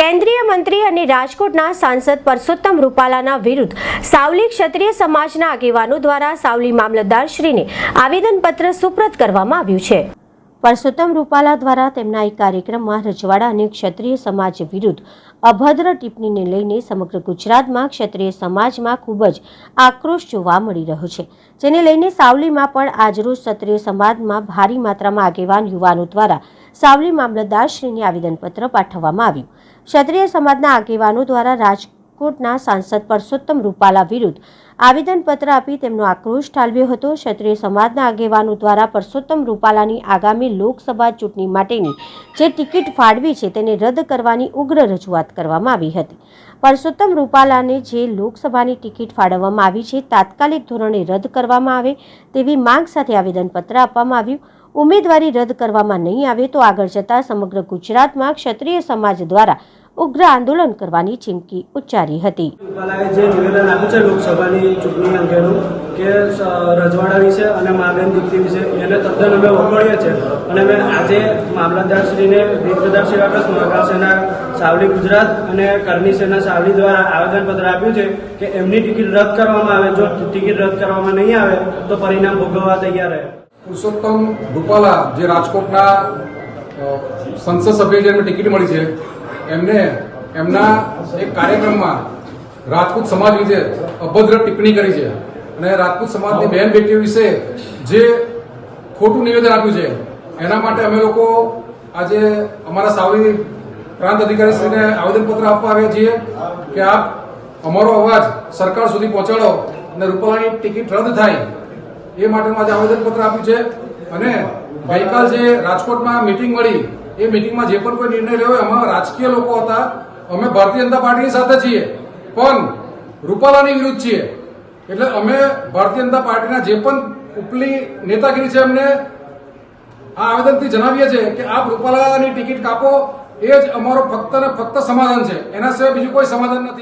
કેન્દ્રીય મંત્રી અને રાજકોટના સાંસદ પરસોત્તમ રૂપાલાના વિરુદ્ધ સાવલી ક્ષત્રિય સમાજના આગેવાનો દ્વારા સાવલી મામલતદારશ્રીને આવેદનપત્ર સુપ્રત કરવામાં આવ્યું છે. પરસોત્તમ રૂપાલા દ્વારા તેમના એક કાર્યક્રમમાં રજવાડા અને ક્ષત્રિય સમાજ વિરુદ્ધ અભદ્ર ટિપ્પણીને લઈને સમગ્ર ગુજરાતમાં ક્ષત્રિય સમાજમાં ખૂબ જ આક્રોશ જોવા મળી રહ્યો છે. જેને લઈને સાવલીમાં પણ આજરોજ ક્ષત્રિય સમાજમાં ભારી માત્રામાં આગેવાન યુવાનો દ્વારા સાવલી મામલતદારશ્રીને આવેદનપત્ર પાઠવવામાં આવ્યું. ક્ષત્રિય સમાજના આગેવાનો દ્વારા રાજકોટના સાંસદ પરસોત્તમ રૂપાલા વિરુદ્ધ આવેદનપત્ર આપી તેમનો આક્રોશ ઠાલવ્યો હતો. ક્ષત્રિય સમાજના આગેવાનો દ્વારા પરસોત્તમ રૂપાલાની આગામી લોકસભા ચૂંટણી માટેની જે ટિકિટ ફાળવી છે તેને રદ કરવાની ઉગ્ર રજૂઆત કરવામાં આવી હતી. પરસોત્તમ રૂપાલાને જે લોકસભાની ટિકિટ ફાળવવામાં આવી છે તાત્કાલિક ધોરણે રદ કરવામાં આવે તેવી માંગ સાથે આવેદનપત્ર આપવામાં આવ્યું. ઉમેદવારી રદ કરવામાં નહીં આવે તો આગળ જતા સમગ્ર ગુજરાતમાં ક્ષત્રિય સમાજ દ્વારા ઉગ્ર આંદોલન કરવાની ચીમકી ઉચ્ચારી હતી. જે નિવેદન આપ્યું છે લોકસભાની ચૂંટણી અંગેનું કે રજવાડા વિશે અને માબેન દીપ્તિ વિશે એને તદ્દન અમે વખોડીએ છીએ. અને અમે આજે મામલતદારશ્રીને વીર વાપસ સેના સાવલી ગુજરાત અને કરણી સેના સાવલી દ્વારા આવેદનપત્ર આપ્યું છે કે એમની ટિકિટ રદ કરવામાં આવે. જો ટિકિટ રદ કરવામાં નહીં આવે તો પરિણામ ભોગવવા તૈયાર રહે. પુરુષોત્તમ રૂપાલા જે રાજકોટના સંસદ સભ્ય જેમને ટિકિટ મળી છે એમને એમના એક કાર્યક્રમમાં રાજપૂત સમાજ વિશે અભદ્ર ટિપ્પણી કરી છે. અને રાજપૂત સમાજની બહેન બેટીઓ વિશે જે ખોટું નિવેદન આપ્યું છે એના માટે અમે લોકો આજે અમારા સાવલી પ્રાંત અધિકારીશ્રીને આવેદનપત્ર આપવા આવ્યા છીએ કે આપ અમારો અવાજ સરકાર સુધી પહોંચાડો અને રૂપાલાની ટિકિટ રદ થાય. એ માટેનું આજે આવેદનપત્ર આપ્યું છે. અને ગઈકાલ જે રાજકોટમાં મિટિંગ મળી એ મિટિંગમાં જે પણ કોઈ નિર્ણય લેવો એમાં રાજકીય લોકો હતા. અમે ભારતીય જનતા પાર્ટીની સાથે છીએ. પણ રૂપાલાની વિરુદ્ધ છીએ. એટલે અમે ભારતીય જનતા પાર્ટીના જે પણ ઉપલી નેતાગીરી છે, એમને આ આવેદનથી જણાવીએ છીએ કે આપ રૂપાલાની ટિકિટ કાપો. એ જ અમારો ફક્ત ને ફક્ત સમાધાન છે. એના સિવાય બીજું કોઈ સમાધાન નથી.